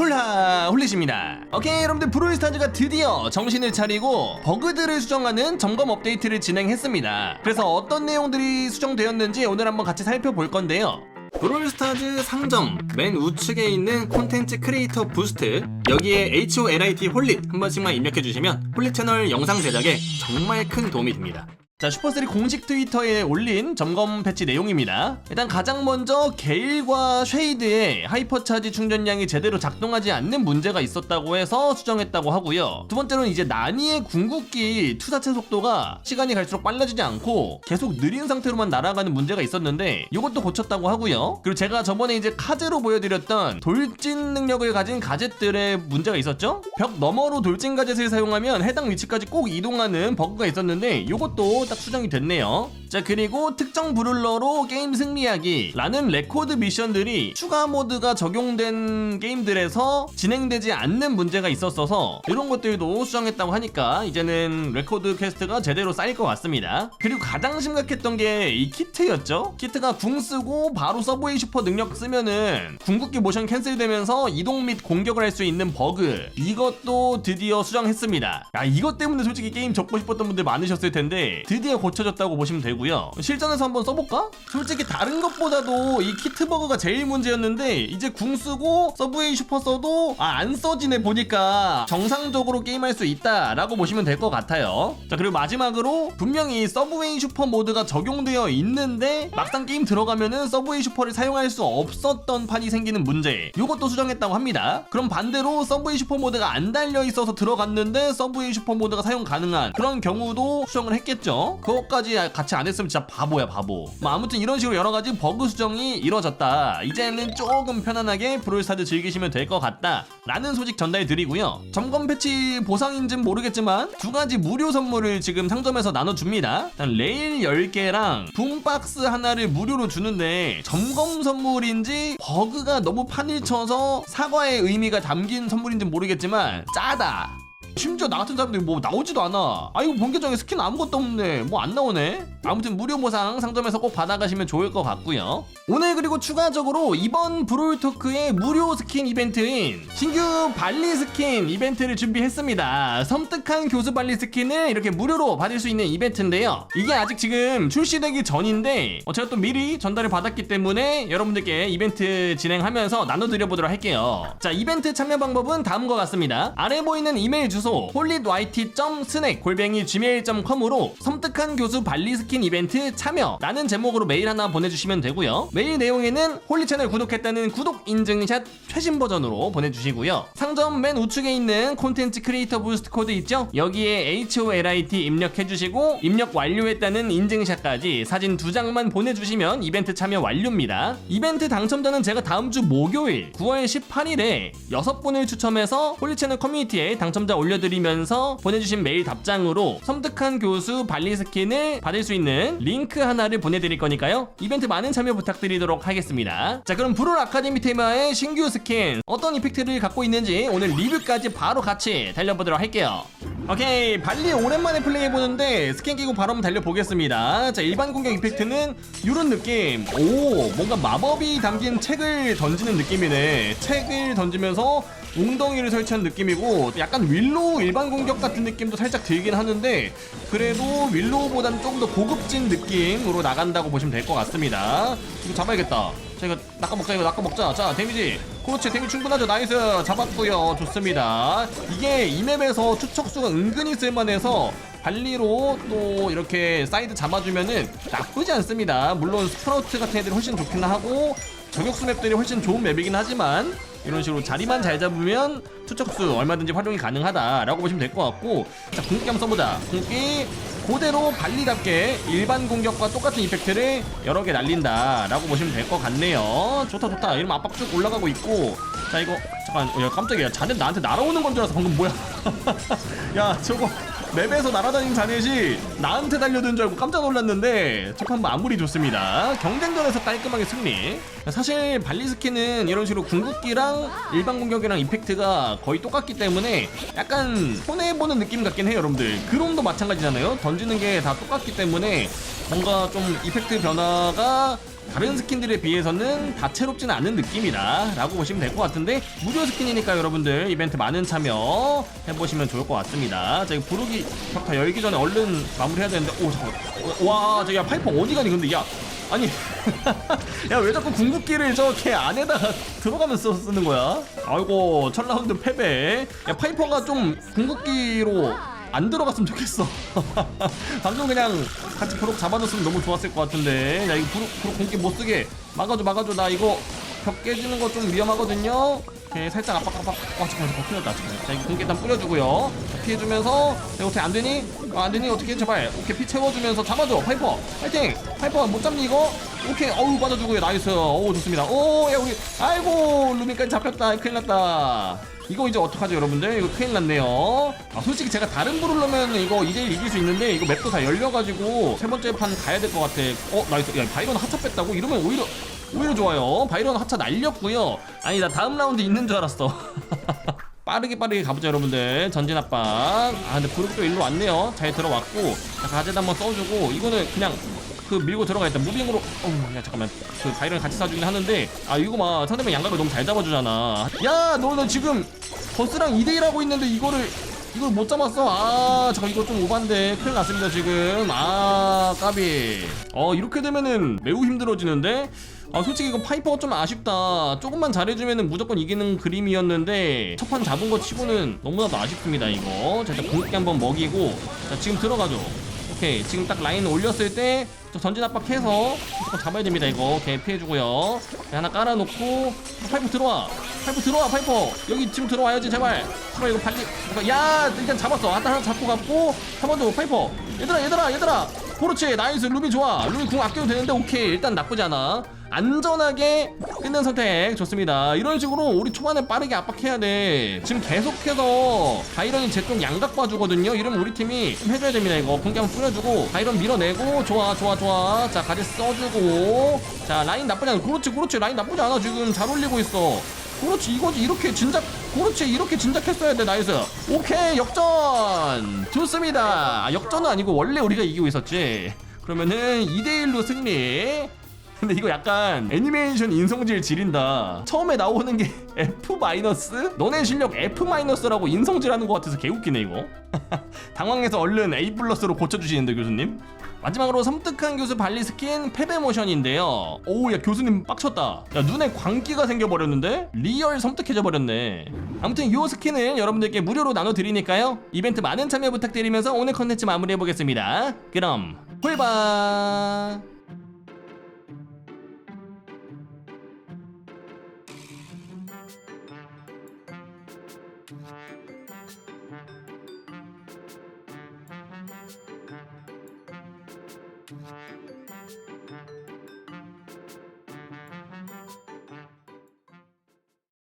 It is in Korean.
홀라 홀리십니다. 오케이 여러분들 브롤스타즈가 드디어 정신을 차리고 버그들을 수정하는 점검 업데이트를 진행했습니다. 그래서 어떤 내용들이 수정되었는지 오늘 한번 같이 살펴볼 건데요. 브롤스타즈 상점 맨 우측에 있는 콘텐츠 크리에이터 부스트 여기에 HOLIT 홀릿 한 번씩만 입력해 주시면 홀릿 채널 영상 제작에 정말 큰 도움이 됩니다 자 슈퍼3 공식 트위터에 올린 점검 패치 내용입니다. 일단 가장 먼저 게일과 쉐이드의 하이퍼차지 충전량이 제대로 작동하지 않는 문제가 있었다고 해서 수정했다고 하고요. 두 번째로는 이제 나니의 궁극기 투사체 속도가 시간이 갈수록 빨라지지 않고 계속 느린 상태로만 날아가는 문제가 있었는데 이것도 고쳤다고 하고요. 그리고 제가 저번에 이제 카제로 보여드렸던 돌진 능력을 가진 가젯들의 문제가 있었죠? 벽 너머로 돌진 가젯을 사용하면 해당 위치까지 꼭 이동하는 버그가 있었는데 이것도 딱 수정이 됐네요. 자 그리고 특정 브룰러로 게임 승리하기 라는 레코드 미션들이 추가 모드가 적용된 게임들에서 진행되지 않는 문제가 있었어서 이런 것들도 수정했다고 하니까 이제는 레코드 퀘스트가 제대로 쌓일 것 같습니다. 그리고 가장 심각했던 게 이 키트였죠. 키트가 궁 쓰고 바로 서브웨이 슈퍼 능력 쓰면은 궁극기 모션 캔슬되면서 이동 및 공격을 할 수 있는 버그 이것도 드디어 수정했습니다. 야 이것 때문에 솔직히 게임 접고 싶었던 분들 많으셨을 텐데 드디어 고쳐졌다고 보시면 되고요. 실전에서 한번 써볼까? 솔직히 다른 것보다도 이 키트 버그가 제일 문제였는데 이제 궁 쓰고 서브웨이 슈퍼 써도 아, 안 써지네 보니까 정상적으로 게임할 수 있다라고 보시면 될 것 같아요. 자 그리고 마지막으로 분명히 서브웨이 슈퍼 모드가 적용되어 있는데 막상 게임 들어가면은 서브웨이 슈퍼를 사용할 수 없었던 판이 생기는 문제. 이것도 수정했다고 합니다. 그럼 반대로 서브웨이 슈퍼 모드가 안 달려 있어서 들어갔는데 서브웨이 슈퍼 모드가 사용 가능한 그런 경우도 수정을 했겠죠. 그것까지 같이 안 했으면 진짜 바보야 바보. 뭐 아무튼 이런 식으로 여러 가지 버그 수정이 이루어졌다. 이제는 조금 편안하게 브롤스타즈 즐기시면 될 것 같다. 라는 소식 전달 드리고요. 점검 패치 보상인지는 모르겠지만 두 가지 무료 선물을 지금 상점에서 나눠줍니다. 일단 레일 10개랑 붐박스 하나를 무료로 주는데 점검 선물인지 버그가 너무 판을 쳐서 사과의 의미가 담긴 선물인지 는 모르겠지만 짜다. 심지어 나 같은 사람들이 뭐 나오지도 않아. 아 이거 본 계정에 스킨 아무것도 없네. 뭐 안 나오네. 아무튼 무료 보상 상점에서 꼭 받아가시면 좋을 것 같고요. 오늘 그리고 추가적으로 이번 브롤토크의 무료 스킨 이벤트인 신규 발리 스킨 이벤트를 준비했습니다. 섬뜩한 교수 발리 스킨을 이렇게 무료로 받을 수 있는 이벤트인데요. 이게 아직 지금 출시되기 전인데 어, 제가 또 미리 전달을 받았기 때문에 여러분들께 이벤트 진행하면서 나눠드려보도록 할게요. 자 이벤트 참여 방법은 다음과 같습니다. 아래 보이는 이메일 주소 홀릿yt.snack 골뱅이 gmail.com으로 섬뜩한 교수 발리 스킨 이벤트 참여 라는 제목으로 메일 하나 보내주시면 되고요. 메일 내용에는 홀리 채널 구독했다는 구독 인증샷 최신 버전으로 보내주시고요. 상점 맨 우측에 있는 콘텐츠 크리에이터 부스트 코드 있죠? 여기에 HOLIT 입력해주시고 입력 완료했다는 인증샷까지 사진 두 장만 보내주시면 이벤트 참여 완료입니다. 이벤트 당첨자는 제가 다음 주 목요일 9월 18일에 6분을 추첨해서 홀리 채널 커뮤니티에 당첨자 올려 드리면서 보내주신 메일 답장으로 섬뜩한 교수 발리 스킨을 받을 수 있는 링크 하나를 보내드릴 거니까요. 이벤트 많은 참여 부탁드리도록 하겠습니다. 자 그럼 브롤 아카데미 테마의 신규 스킨 어떤 이펙트를 갖고 있는지 오늘 리뷰까지 바로 같이 달려보도록 할게요. 오케이 발리 오랜만에 플레이해보는데 스킨 끼고 바로 한번 달려보겠습니다. 자 일반 공격 이펙트는 이런 느낌 오 뭔가 마법이 담긴 책을 던지는 느낌이네. 책을 던지면서 웅덩이를 설치한 느낌이고 약간 윌로우 일반 공격 같은 느낌도 살짝 들긴 하는데 그래도 윌로우보다는 조금 더 고급진 느낌으로 나간다고 보시면 될 것 같습니다 이거 잡아야겠다 자 이거 낚아 먹자 이거 낚아 먹자. 자 데미지. 그렇지 데미지 충분하죠? 나이스. 잡았고요. 좋습니다. 이게 이 맵에서 추척수가 은근히 쓸만해서 발리로 또 이렇게 사이드 잡아주면은 나쁘지 않습니다. 물론 스프라우트 같은 애들이 훨씬 좋긴 하고 저격수 맵들이 훨씬 좋은 맵이긴 하지만 이런 식으로 자리만 잘 잡으면 투척수 얼마든지 활용이 가능하다라고 보시면 될 것 같고. 자 궁극기 한번 써보자. 궁극기 그대로 발리답게 일반 공격과 똑같은 이펙트를 여러 개 날린다라고 보시면 될 것 같네요. 좋다 좋다. 이러면 압박 쭉 올라가고 있고. 자 이거 잠깐 어, 야 깜짝이야. 자네 나한테 날아오는 건 줄 알았어. 방금 뭐야. 야 저거 맵에서 날아다니는 자넷이 나한테 달려든 줄 알고 깜짝 놀랐는데 첫판 마무리 좋습니다. 경쟁전에서 깔끔하게 승리. 사실 발리스키는 이런 식으로 궁극기랑 일반 공격이랑 이펙트가 거의 똑같기 때문에 약간 손해보는 느낌 같긴 해요 여러분들. 그롬도 마찬가지잖아요. 던지는 게 다 똑같기 때문에 뭔가 좀 이펙트 변화가 다른 스킨들에 비해서는 다채롭지는 않은 느낌이다 라고 보시면 될 것 같은데 무료 스킨이니까 여러분들 이벤트 많은 참여 해보시면 좋을 것 같습니다. 자 이거 부르기 벽타 열기 전에 얼른 마무리해야 되는데 오 잠깐 와 저기 야 파이퍼 어디 가니 근데? 야 아니 야 왜 자꾸 궁극기를 저렇게 안에다가 들어가면서 쓰는 거야? 아이고 첫 라운드 패배. 야 파이퍼가 좀 궁극기로 안 들어갔으면 좋겠어. 방금 그냥 같이 브록 잡아줬으면 너무 좋았을 것 같은데. 야, 이거 브록, 브록 공기 못 쓰게. 막아줘, 막아줘. 나 이거 벽 깨지는 거 좀 위험하거든요. 오케이, 살짝 압박, 압박. 와, 잠깐만, 잠깐만. 큰일 났다, 지금. 자, 이거 공기 일단 뿌려주고요. 자, 피해주면서. 자, 어떻게 안 되니? 아, 안 되니? 어떻게 제발. 오케이, 피 채워주면서 잡아줘. 파이퍼. 파이팅! 파이퍼 못 잡니, 이거? 오케이, 어우, 빠져주고요. 나이스. 어우, 좋습니다. 오, 야, 우리. 아이고, 루미까지 잡혔다. 큰일 났다. 이거 이제 어떡하죠 여러분들? 이거 큰일 났네요. 아 솔직히 제가 다른 부르려면 이거 2대1 이길 수 있는데 이거 맵도 다 열려가지고 세 번째 판 가야 될 것 같아. 어 나이스. 야 바이런 하차 뺐다고? 이러면 오히려 오히려 좋아요. 바이런 하차 날렸고요. 아니 나 다음 라운드 있는 줄 알았어. 빠르게 빠르게 가보자 여러분들. 전진 압박. 아 근데 브룩도 일로 왔네요. 잘 들어왔고. 자 가제도 한번 써주고. 이거는 그냥 그 밀고 들어가겠다 무빙으로. 어우 야 잠깐만. 그 바이런 같이 쏴주긴 하는데. 아 이거 막 상대방 양각을 너무 잘 잡아주잖아. 야 너 너 지금 버스랑 2대1 하고 있는데 이거를 이걸 못 잡았어? 아 잠깐 이거 좀 오반데 큰일 났습니다 지금. 아 까비. 어 이렇게 되면은 매우 힘들어지는데? 아 솔직히 이거 파이퍼가 좀 아쉽다. 조금만 잘해주면은 무조건 이기는 그림이었는데 첫 판 잡은 거 치고는 너무나도 아쉽습니다 이거. 자 일단 공격기 한번 먹이고. 자 지금 들어가죠 오케이. 지금 딱 라인 올렸을 때 저 전진 압박해서 무조건 잡아야 됩니다 이거. 오케이 피해주고요. 자, 하나 깔아놓고 파이프 들어와. 파이프 들어와 파이퍼. 여기 지금 들어와야지 제발. 제발 이거 이거 야 일단 잡았어. 하나 하나 잡고 갔고 한 번 더 파이퍼. 얘들아 얘들아 얘들아. 그렇지. 나이스. 루비 좋아. 루비 궁 아껴도 되는데 오케이. 일단 나쁘지 않아 안전하게 끝낸 선택. 좋습니다. 이런 식으로 우리 초반에 빠르게 압박해야 돼. 지금 계속해서 바이런이 제 쪽 양각 봐주거든요. 이러면 우리 팀이 좀 해줘야 됩니다 이거. 공기 한번 뿌려주고 바이런 밀어내고. 좋아 좋아 좋아. 자 가지 써주고. 자 라인 나쁘지 않아. 그렇지 그렇지. 라인 나쁘지 않아. 지금 잘 올리고 있어. 그렇지 이거지. 이렇게 진작 그렇지. 이렇게 진작했어야 돼 나이스. 오케이 역전. 좋습니다. 아, 역전은 아니고 원래 우리가 이기고 있었지. 그러면은 2대1로 승리 근데 이거 약간 애니메이션 인성질 지린다 처음에 나오는 게 F 마이너스? 너네 실력 F 마이너스라고 인성질하는 것 같아서 개웃기네 이거 당황해서 얼른 A 플러스로 고쳐주시는데 교수님 마지막으로 섬뜩한 교수 발리 스킨 패배 모션인데요. 오우 야 교수님 빡쳤다. 야 눈에 광기가 생겨버렸는데 리얼 섬뜩해져 버렸네. 아무튼 이 스킨을 여러분들께 무료로 나눠드리니까요. 이벤트 많은 참여 부탁드리면서 오늘 컨텐츠 마무리해보겠습니다. 그럼 홀바.